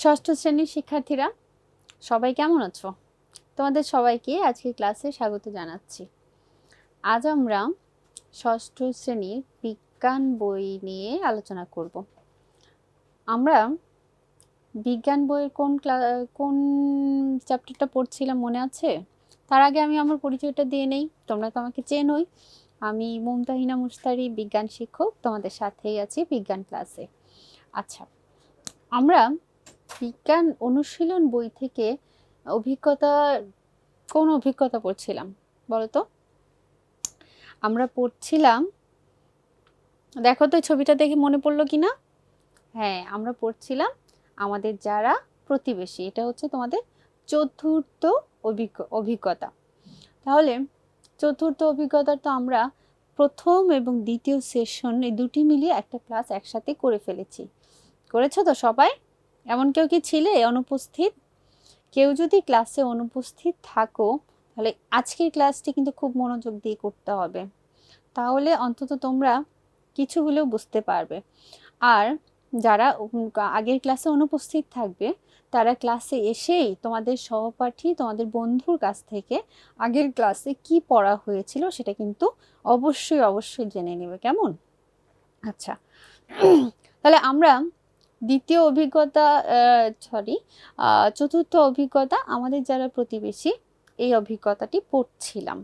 ষষ্ঠ শ্রেণির শিক্ষার্থীরা, সবাই কেমন আছো? তোমাদের সবাইকে আজকে ক্লাসে স্বাগত জানাচ্ছি। আজ আমরা ষষ্ঠ শ্রেণির বিজ্ঞান বই নিয়ে আলোচনা করব। আমরা বিজ্ঞান বইয়ের কোন কোন চ্যাপ্টারটা পড়ছিলাম মনে আছে? তার আগে আমি আমার পরিচয়টা দিয়ে নেই, তোমরা তো আমাকে চেনোই। আমি মুমতাহিনা মুস্তারি বিজ্ঞান শিক্ষক, তোমাদের সাথেই আছি বিজ্ঞান ক্লাসে। আচ্ছা আমরা বিজ্ঞান অনুশীলন বই থেকে অভিজ্ঞতা, কোন অভিজ্ঞতা পড়ছিলাম বলো তো আমরা পড়ছিলাম, দেখো তো ছবিটা দেখে মনে পড়ল কি না? হ্যাঁ আমরা পড়ছিলাম আমাদের যারা প্রতিবেশী, এটা হচ্ছে তোমাদের চতুর্থ অভিজ্ঞ, অভিজ্ঞতা। তাহলে চতুর্থ অভিজ্ঞতা তো আমরা প্রথম এবং দ্বিতীয় সেশন এই দুটি মিলিয়ে একটা ক্লাস একসাথে করে ফেলেছি। করেছ তো সবাই? এমন কেউ কি ছিলে অনুপস্থিত? কেউ যদি ক্লাসে অনুপস্থিত থাকো, তাহলে আজকের ক্লাসটি কিন্তু খুব মনোযোগ দিয়ে করতে হবে। তাহলে অন্তত তোমরা কিছু হলেও বুঝতে পারবে। আর যারা আগের ক্লাসে অনুপস্থিত থাকবে, তারা ক্লাসে এসেই তোমাদের সহপাঠী, তোমাদের বন্ধুর কাছ থেকে আগের ক্লাসে কি পড়া হয়েছিল সেটা কিন্তু অবশ্যই অবশ্যই জেনে নেবে। কেমন? আচ্ছা। তাহলে আমরা দ্বিতীয় অভিজ্ঞতা সরি চতুর্থ অভিজ্ঞতা, আমাদের যারা প্রতিবেশী, এই অভিজ্ঞতাটি পড়ছিলাম।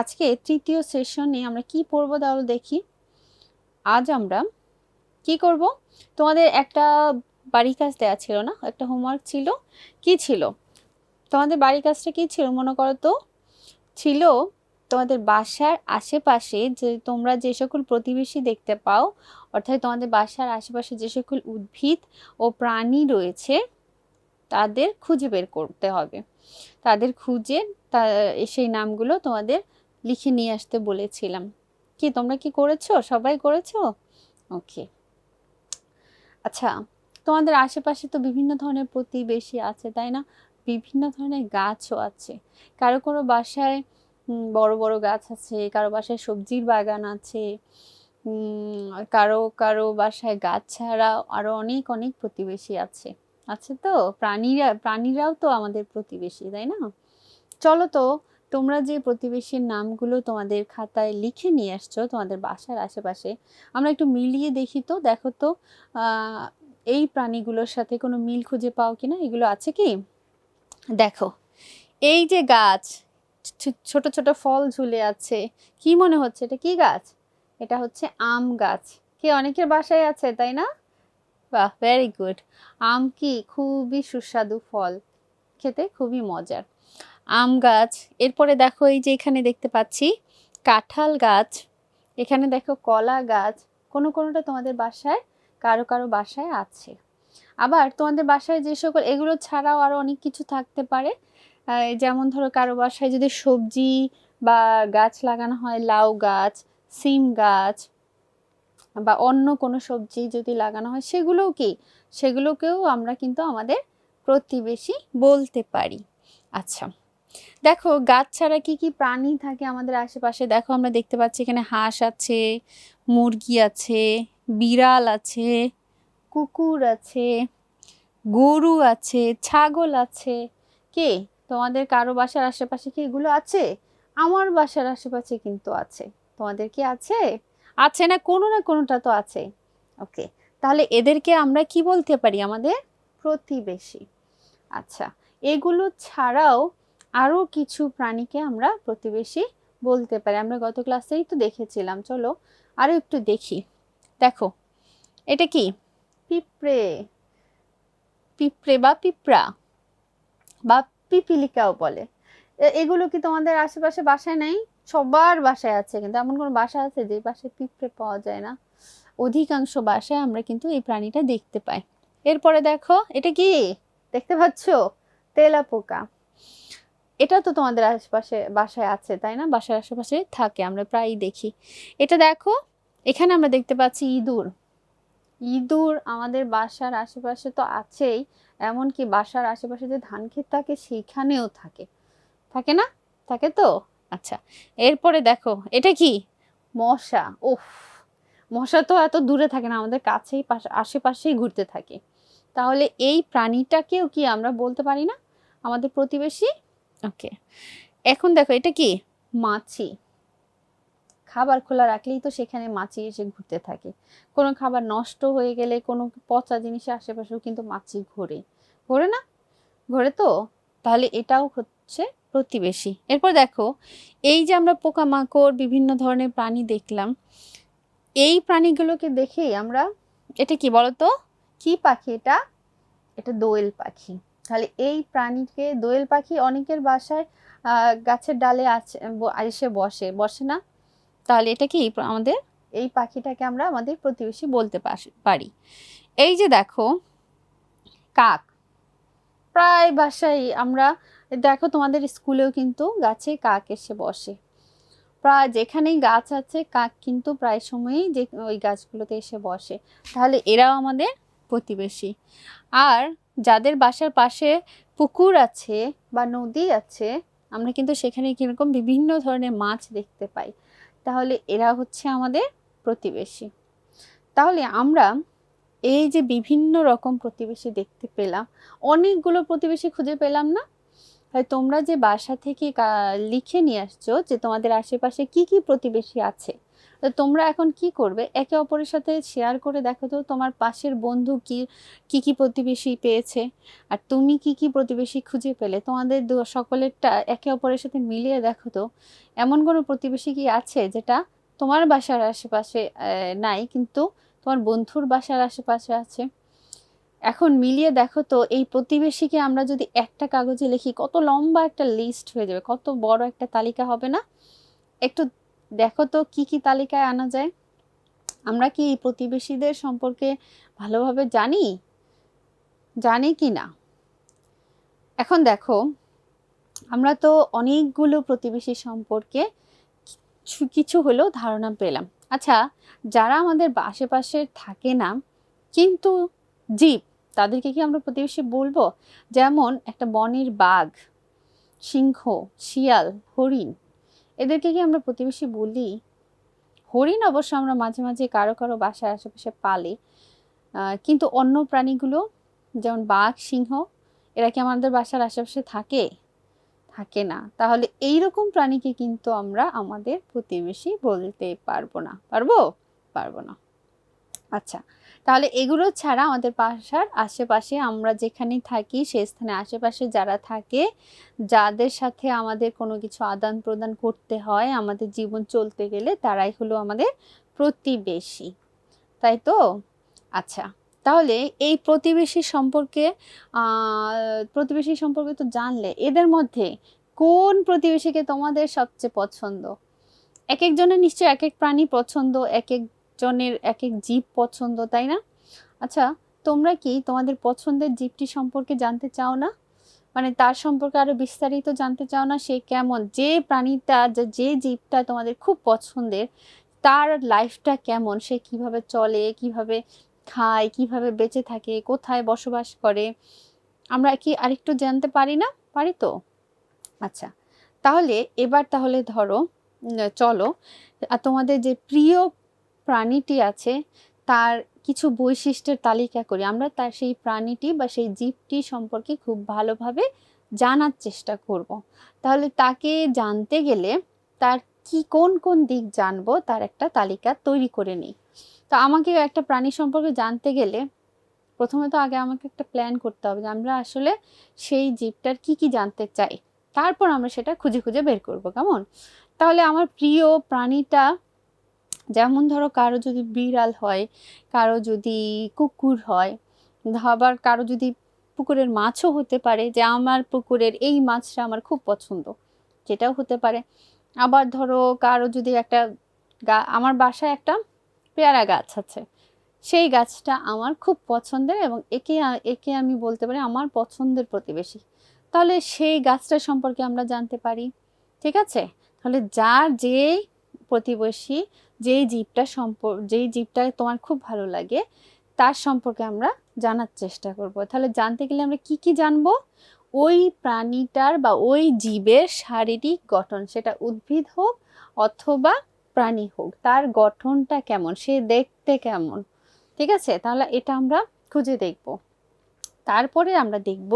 আজকে তৃতীয় সেশনে আমরা কি পড়ব তাহলে দেখি। আজ আমরা কি করব? তোমাদের একটা বাড়ি কাজ দেওয়া ছিল না? একটা হোমওয়ার্ক ছিল। কি ছিল? তোমাদের বাড়ির কাজটা কি ছিল মনে করো তো? ছিল তোমাদের বাসার আশেপাশে যে তোমরা যে সকল প্রতিবেশী দেখতে পাও, অর্থাৎ তোমাদের বাসার আশেপাশে যে সকল উদ্ভিদ ও প্রাণী রয়েছে, তাদের খুঁজে বের করতে হবে। তাদের খুঁজে তা, সেই নামগুলো তোমাদের লিখে নিয়ে আসতে বলেছিলাম। কি, তোমরা কি করেছ? সবাই করেছ? ওকে। আচ্ছা তোমাদের আশেপাশে তো বিভিন্ন ধরনের প্রতিবেশী আছে, তাই না? বিভিন্ন ধরনের গাছও আছে। কারও কোনো বাসায় বড় বড় গাছ আছে, কারও বাসায় সবজির বাগান আছে কারও কারও বাসায় গাছ ছাড়া আরও অনেক অনেক প্রতিবেশী আছে। আছে তো? প্রাণীরা, প্রাণীরাও তো আমাদের প্রতিবেশী, তাই না? চলো তো, তোমরা যে প্রতিবেশীর নামগুলো তোমাদের খাতায় লিখে নিয়ে আসছো তোমাদের বাসার আশেপাশে, আমরা একটু মিলিয়ে দেখি তো, দেখো তো এই প্রাণীগুলোর সাথে কোনো মিল খুঁজে পাও কিনা? এগুলো আছে কি? দেখো, এই যে গাছ ছোট ছোট ফল ঝুলে আছে। কি মনে হচ্ছে? এটা কি গাছ? এটা হচ্ছে আম গাছ। কে অনেকের বাসায় আছে, তাই না? বাহ ভেরি গুড আম কি? খুবই সুস্বাদু ফল। খেতে খুবই মজার। আম গাছ, এরপরে দেখো এই যে এখানে দেখতে পাচ্ছি, কাঁঠাল গাছ। এখানে দেখো কলা গাছ। কোনো কোনোটা তোমাদের বাসায়? কারও কারও বাসায় আছে। আবার তোমাদের বাসায় যে সকল, এগুলো ছাড়াও আরও অনেক কিছু থাকতে পারে। যেমন ধরো কারও বাসায় যদি সবজি বা গাছ লাগানো হয়, লাউ গাছ, সিম গাছ বা অন্য কোনো সবজি যদি লাগানো হয়, সেগুলোও কি? সেগুলোকেও আমরা কিন্তু আমাদের প্রতিবেশী বলতে পারি। আচ্ছা দেখো গাছ ছাড়া কি কি প্রাণী থাকে আমাদের আশেপাশে? দেখো আমরা দেখতে পাচ্ছি এখানে হাঁস আছে, মুরগি আছে, বিড়াল আছে, কুকুর আছে, গরু আছে, ছাগল আছে। কে? তোমাদের কারও বাসার আশেপাশে কি এগুলো আছে? আমার বাসার আশেপাশে কিন্তু আছে। তোমাদের কি আছে? আছে না কোনো না কোনোটা তো আছে। ওকে, তাহলে এদেরকে আমরা কি বলতে পারি আমাদের? প্রতিবেশী। আচ্ছা এগুলো ছাড়াও আরও কিছু প্রাণীকে আমরা প্রতিবেশী বলতে পারি। আমরা গত ক্লাসেই তো দেখেছিলাম। চলো আরও একটু দেখি। দেখো, এটা কি? পিঁপড়ে। পিঁপড়ে বা পিঁপড়া বা পিপিলিকাও বলে। এগুলো কি তোমাদের আশেপাশে বাসায় নেই? সবার বাসায় আছে, কিন্তু এমন কোনো বাসা আছে যে বাসায় পিঁপড়ে পাওয়া যায় না। অধিকাংশ বাসায় আমরা কিন্তু এই প্রাণীটা দেখতে পাই। এরপরে দেখো, এটা কি? দেখতে পাচ্ছো? তেলাপোকা। এটা তো তোমাদের আশেপাশে বাসায় আছে, তাই না? বাসার আশেপাশে থাকে, আমরা প্রায়ই দেখি। এটা দেখো, এখানে আমরা দেখতে পাচ্ছি ইঁদুর। ইঁদুর আমাদের বাসার আশেপাশে তো আছেই, এমনকি বাসার আশেপাশে যে ধান ক্ষেত থাকে সেইখানেও থাকে। থাকে না? থাকে তো? আচ্ছা এরপরে দেখো, এটা কি? মশা, উফ, মশা তো এত দূরে থাকে না, আমাদের কাছেই পাশে, আশেপাশেই ঘুরতে থাকে। তাহলে এই প্রাণীটাকেও কি আমরা বলতে পারি না? আমাদের প্রতিবেশী? ওকে, এখন দেখো, এটা কি? মাছি। খাবার খোলা রাখলেই তো সেখানে মাছি এসে ঘুরতে থাকে। কোনো খাবার নষ্ট হয়ে গেলে কোনো পচা জিনিসের আশেপাশেও কিন্তু মাছি ঘোরে। ঘোরে না? ঘোরে তো? তাহলে এটাও হচ্ছে প্রতিবেশী। এরপর দেখো, এই যে আমরা পোকামাকড়, বিভিন্ন ধরনের প্রাণী দেখলাম, এই প্রাণীগুলোকে দেখেই আমরা, এটা কি বলতো? কি পাখি এটা? এটা দোয়েল পাখি। তাহলে এই প্রাণীকে, দোয়েল পাখি অনেকের বাসায় গাছের ডালে আছে এসে বসে। বসে না? তাহলে এটা কি আমাদের? এই পাখিটাকে আমরা আমাদের প্রতিবেশী বলতে পারি। এই যে দেখো, কাক। প্রায় বাসায় আমরা, দেখো তোমাদের স্কুলেও কিন্তু গাছে কাক এসে বসে। প্রায় যেখানেই গাছ আছে, কাক কিন্তু প্রায় সময়ই যে ওই গাছগুলোতে এসে বসে। তাহলে এরাও আমাদের প্রতিবেশী। আর যাদের বাসার পাশে পুকুর আছে বা নদী আছে, আমরা কিন্তু সেখানে কীরকম বিভিন্ন ধরনের মাছ দেখতে পাই। তাহলে এরা হচ্ছে আমাদের প্রতিবেশী। তাহলে আমরা এই যে বিভিন্ন রকম প্রতিবেশী দেখতে পেলাম, অনেকগুলো প্রতিবেশী খুঁজে পেলাম না? তোমরা যে বাসা থেকে লিখে নিয়ে আসছো যে তোমাদের আশেপাশে কি কি প্রতিবেশী আছে তো তোমরা এখন কি করবে? একে অপরের সাথে শেয়ার করে দেখো তো তোমার পাশের বন্ধু কি কি কি প্রতিবেশী পেয়েছে। আর তুমি কি কি প্রতিবেশী খুঁজে পেলে? তোমাদের সকলেরটা একে অপরের সাথে মিলিয়ে দেখো তো, এমন কোনো প্রতিবেশী কি আছে যেটা তোমার বাসার আশেপাশে নাই, কিন্তু তোমার বন্ধুর বাসার আশেপাশে আছে? এখন মিলিয়ে দেখো তো, এই প্রতিবেশীকে আমরা যদি একটা কাগজে লিখি, কত লম্বা একটা লিস্ট হয়ে যাবে, কত বড় একটা তালিকা হবে না? একটু দেখো তো কি কি তালিকায় আনা যায়। আমরা কি এই প্রতিবেশীদের সম্পর্কে ভালোভাবে জানি? জানি কি না? এখন দেখো, আমরা তো অনেকগুলো প্রতিবেশী সম্পর্কে কিছু হলেও ধারণা পেলাম। আচ্ছা যারা আমাদের আশেপাশে থাকে না, কিন্তু জীব, তাদেরকে কি আমরা প্রতিবেশী বলব? যেমন একটা বনের বাঘ, সিংহ, শিয়াল, হরিণ এদেরকে কি আমরা প্রতিবেশী বলি? হরিণ অবশ্য আমরা মাঝে মাঝে কারও কারও বাসায় আশেপাশে পালি। কিন্তু অন্য প্রাণীগুলো, যেমন বাঘ, সিংহ, এরা কি আমাদের বাসার আশেপাশে থাকে? থাকে না। তাহলে এই রকম প্রাণীকে কিন্তু আমরা আমাদের প্রতিবেশী বলতে পারব না। পারব? পারব না। আচ্ছা তাহলে এগুলো ছাড়া আমাদের বাসার আশেপাশে আমরা যেখানে থাকি সেই স্থানে আশেপাশে যারা থাকে, যাদের সাথে আমাদের কোনো কিছু আদান প্রদান করতে হয়, আমাদের জীবন চলতে গেলে তারাই হলো আমাদের প্রতিবেশী। তাই তো? আচ্ছা তাহলে এই প্রতিবেশী সম্পর্কে প্রতিবেশী সম্পর্কে তো জানলে, এদের মধ্যে কোন প্রতিবেশীকে তোমাদের সবচেয়ে পছন্দ? এক একজনের নিশ্চয়ই এক এক প্রাণী পছন্দ এক এক একজনের এক এক জীব পছন্দ, তাই না? আচ্ছা তোমরা কি তোমাদের পছন্দের জীবটি সম্পর্কে জানতে চাও না? মানে তার সম্পর্কে আরও বিস্তারিত জানতে চাও না? সে কেমন? যে প্রাণীটা, যে- জীবটা তোমাদের খুব পছন্দের, তার লাইফটা কেমন? সে কীভাবে চলে, কীভাবে খায়, কীভাবে বেঁচে থাকে, কোথায় বসবাস করে? আমরা কি আরেকটু জানতে পারি না? পারি তো? আচ্ছা তাহলে এবার তাহলে ধরো চলো তোমাদের যে প্রিয় প্রাণীটি আছে, তার কিছু বৈশিষ্ট্যের তালিকা করি। আমরা তার সেই প্রাণীটি বা সেই জীবটি সম্পর্কে খুব ভালোভাবে জানার চেষ্টা করব। তাহলে তাকে জানতে গেলে তার কি কোন কোন দিক জানব তার একটা তালিকা তৈরি করে নিই। তো আমাকে একটা প্রাণী সম্পর্কে জানতে গেলে প্রথমে তো আগে আমাকে একটা প্ল্যান করতে হবে যে আমরা আসলে সেই জীবটার কি কি জানতে চাই। তারপর আমরা সেটা খুঁজে খুঁজে বের করব, কেমন? তাহলে আমার প্রিয় প্রাণীটা যেমন ধরো কারও যদি বিড়াল হয়, কারও যদি কুকুর হয়, আবার কারও যদি পুকুরের মাছও হতে পারে যে আমার পুকুরের এই মাছটা আমার খুব পছন্দ যেটাও হতে পারে। আবার ধরো কারও যদি একটা গা, আমার বাসায় একটা পেয়ারা গাছ আছে, সেই গাছটা আমার খুব পছন্দের এবং একে একে আমি বলতে পারি আমার পছন্দের প্রতিবেশী। তাহলে সেই গাছটা সম্পর্কে আমরা জানতে পারি, ঠিক আছে? তাহলে যার যেই প্রতিবেশী যেই জীবটা সম্পর্ক যেই জীবটা তোমার খুব ভালো লাগে, তার সম্পর্কে আমরা জানার চেষ্টা করব। তাহলে জানতে গেলে আমরা কি কি জানব? ওই প্রাণীটার বা ওই জীবের শারীরিক গঠন, সেটা উদ্ভিদ হোক অথবা প্রাণী হোক, তার গঠনটা কেমন, সে দেখতে কেমন, ঠিক আছে? তাহলে এটা আমরা খুঁজে দেখব। তারপরে আমরা দেখব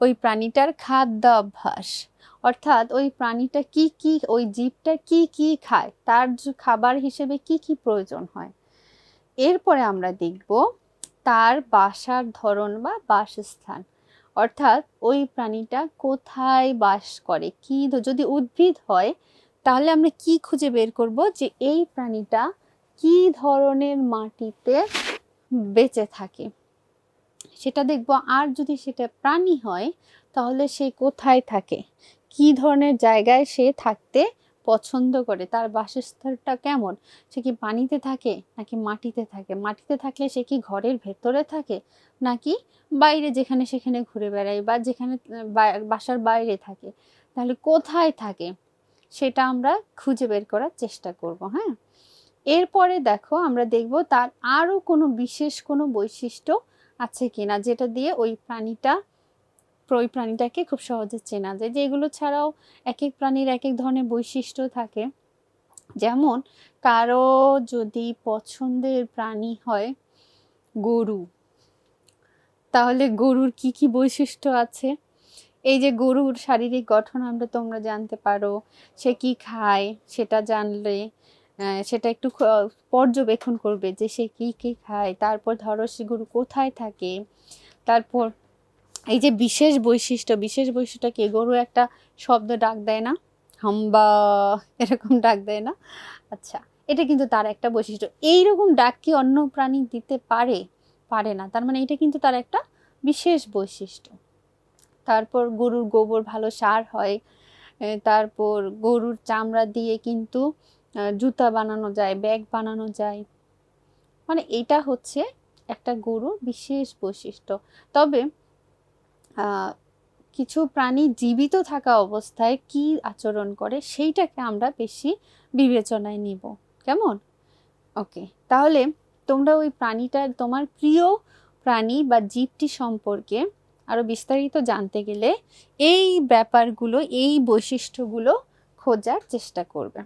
ওই প্রাণীটার খাদ্যাভ্যাস। অর্থাৎ ওই প্রাণীটা কি কি, ওই জীবটা কি কি খায়, তার খাবার হিসেবে কি কি প্রয়োজন হয়? এরপরে আমরা দেখব তার বাসার ধরন বা বাসস্থান। অর্থাৎ ওই প্রাণীটা কোথায় বাস করে, কি যদি উদ্ভিদ হয়, তাহলে আমরা কি খুঁজে বের করব যে এই প্রাণীটা কি ধরনের মাটিতে বেঁচে থাকে? সেটা দেখব, আর যদি সেটা প্রাণী হয়, তাহলে সে কোথায় থাকে? কি ধরনের জায়গায় সে থাকতে পছন্দ করে? তার বাসস্থানটা কেমন? সে কি পানিতে থাকে নাকি মাটিতে থাকে? মাটিতে থাকলে সে কি ঘরের ভেতরে থাকে নাকি বাইরে যেখানে সেখানে ঘুরে বেড়ায় বা যেখানে বাসার বাইরে থাকে? তাহলে কোথায় থাকে? সেটা আমরা খুঁজে বের করার চেষ্টা করব হ্যাঁ? এরপরে দেখো আমরা দেখব তার আরও কোনো বিশেষ কোনো বৈশিষ্ট্য আছে কিনা যেটা দিয়ে ওই প্রাণীটা ওই প্রাণীটাকে খুব সহজে চেনা যায়। যে এগুলো ছাড়াও এক এক প্রাণীর এক এক ধরনের বৈশিষ্ট্য থাকে। যেমন, কারও যদি পছন্দের প্রাণী হয় গরু, তাহলে গরুর কি কি বৈশিষ্ট্য আছে? এই যে গরুর শারীরিক গঠন আমরা তোমরা জানতে পারো, সে কি খায় সেটা জানলে সেটা একটু পর্যবেক্ষণ করবে যে সে কি কি খায়। তারপর ধরো সে গরু কোথায় থাকে, তারপর এই যে বিশেষ বৈশিষ্ট্য, বিশেষ বৈশিষ্ট্যটা কি? গরু একটা শব্দ ডাক দেয় না? হাম্বা এরকম ডাক দেয় না? আচ্ছা এটা কিন্তু তার একটা বৈশিষ্ট্য। এইরকম ডাক কি অন্য প্রাণী দিতে পারে? পারে না। তার মানে এটা কিন্তু তার একটা বিশেষ বৈশিষ্ট্য। তারপর গরুর গোবর ভালো সার হয়। তারপর গরুর চামড়া দিয়ে কিন্তু জুতা বানানো যায়, ব্যাগ বানানো যায়। মানে এটা হচ্ছে একটা গরুর বিশেষ বৈশিষ্ট্য। তবে কিছু প্রাণী জীবিত থাকা অবস্থায় কি আচরণ করে সেইটাকে আমরা বেশি বিবেচনায় নিব। কেমন? ওকে, তাহলে তোমরা ওই প্রাণীটার, তোমার প্রিয় প্রাণী বা জীবটি সম্পর্কে আরও বিস্তারিত জানতে গেলে এই ব্যাপারগুলো, এই বৈশিষ্ট্যগুলো খোঁজার চেষ্টা করবে।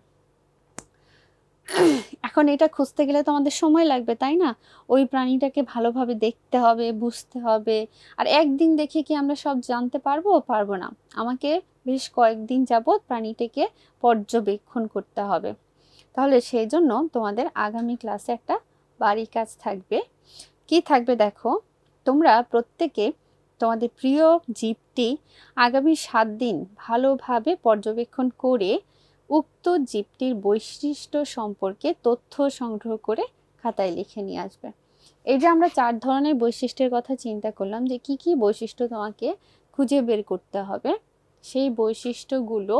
এখন এটা খুঁজতে গেলে তো আমাদের সময় লাগবে, তাই না? ওই প্রাণীটাকে ভালোভাবে দেখতে হবে, বুঝতে হবে। আর একদিন দেখে কি আমরা সব জানতে পারব? পারব না। আমাকে বেশ কয়েকদিন যাবৎ প্রাণীটিকে পর্যবেক্ষণ করতে হবে। তাহলে সেই জন্য তোমাদের আগামী ক্লাসে একটা বাড়ি কাজ থাকবে। কি থাকবে দেখো? তোমরা প্রত্যেকে তোমাদের প্রিয় জীবটি আগামী সাত দিন ভালোভাবে পর্যবেক্ষণ করে উক্ত জীবটির বৈশিষ্ট্য সম্পর্কে তথ্য সংগ্রহ করে খাতায় লিখে নিয়ে আসবে। এই যে আমরা চার ধরনের বৈশিষ্ট্যের কথা চিন্তা করলাম যে কি কি বৈশিষ্ট্য তোমাকে খুঁজে বের করতে হবে, সেই বৈশিষ্ট্যগুলো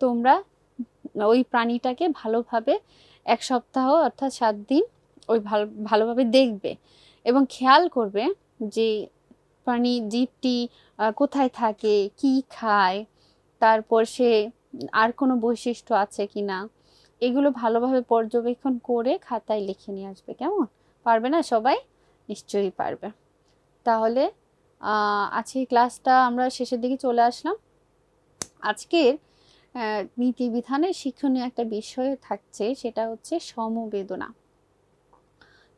তোমরা ওই প্রাণীটাকে ভালোভাবে এক সপ্তাহ অর্থাৎ সাত দিন ওই ভালো, ভালোভাবে দেখবে এবং খেয়াল করবে যে প্রাণী জীবটি কোথায় থাকে, কি খায়, তারপর সে আর কোনো বৈশিষ্ট্য আছে কি না এগুলো ভালোভাবে পর্যবেক্ষণ করে খাতায় লিখে নিয়ে আসবে কেমন? পারবে না সবাই? নিশ্চয়ই পারবে। তাহলে আহ, আজকে ক্লাসটা আমরা শেষের দিকে চলে আসলাম। আজকের নীতিবিধানের শিক্ষণীয় একটা বিষয় থাকছে সেটা হচ্ছে সমবেদনা।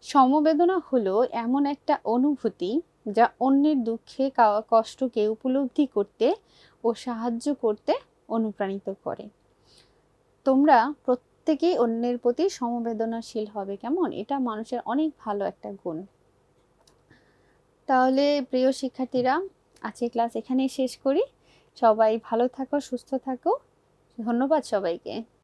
সমবেদনা হলো এমন একটা অনুভূতি যা অন্যের দুঃখে কষ্টকে উপলব্ধি করতে ও সাহায্য করতে অনুপ্রাণিত করে। তোমরা প্রত্যেকেই অন্যের প্রতি সমবেদনাশীল হবে কেমন? এটা মানুষের অনেক ভালো একটা গুণ। তাহলে প্রিয় শিক্ষার্থীরা আজকে ক্লাস এখানেই শেষ করি। সবাই ভালো থাকো, সুস্থ থাকো। ধন্যবাদ সবাইকে।